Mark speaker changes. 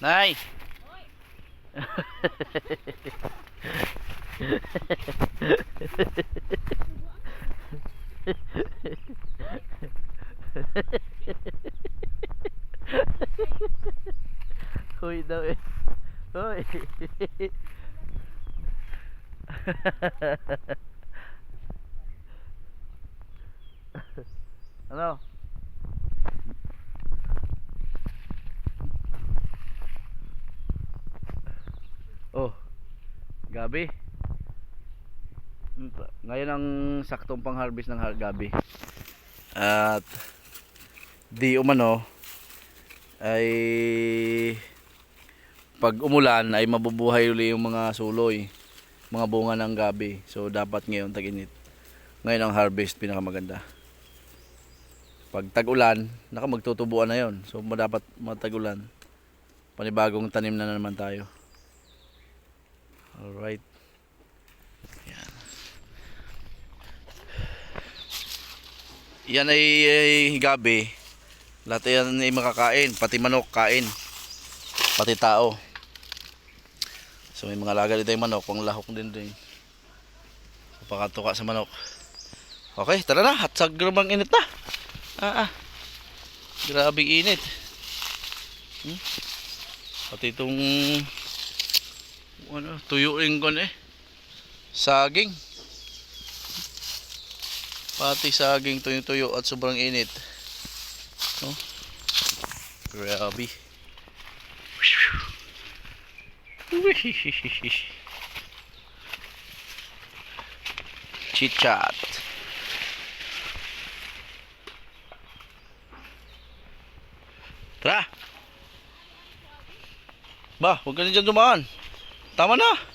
Speaker 1: Nay! Huy daw eh. Huy. ano? Oh, gabi. Ngayon ang saktong pang-harvest ng gabi. At di umano ay pag umulan ay mabubuhay uli yung mga suloy, mga bunga ng gabi. So dapat ngayon tag-init. Ngayon ang harvest pinakamaganda. Pag tag-ulan, naka magtutubuan na yon. So dapat matag-ulan. Panibagong tanim na naman tayo. Alright. Yan. Yan ay, ay gabi. Lahat yan ay makakain. Pati manok kain. Pati tao. So may mga laga dito yung manok. Pang lahok din din. Pakatuka sa manok. Okay, tara na. At sa grabang init na. Ah, ah. Grabing init. Hmm? Pati itong ano, tuyuin ko na eh. Saging. Pati saging tuyo-tuyo at sobrang init. No? Grabe. Chit-chat. Tara. Ba, huwag ka na dyan dumaan. Tama na.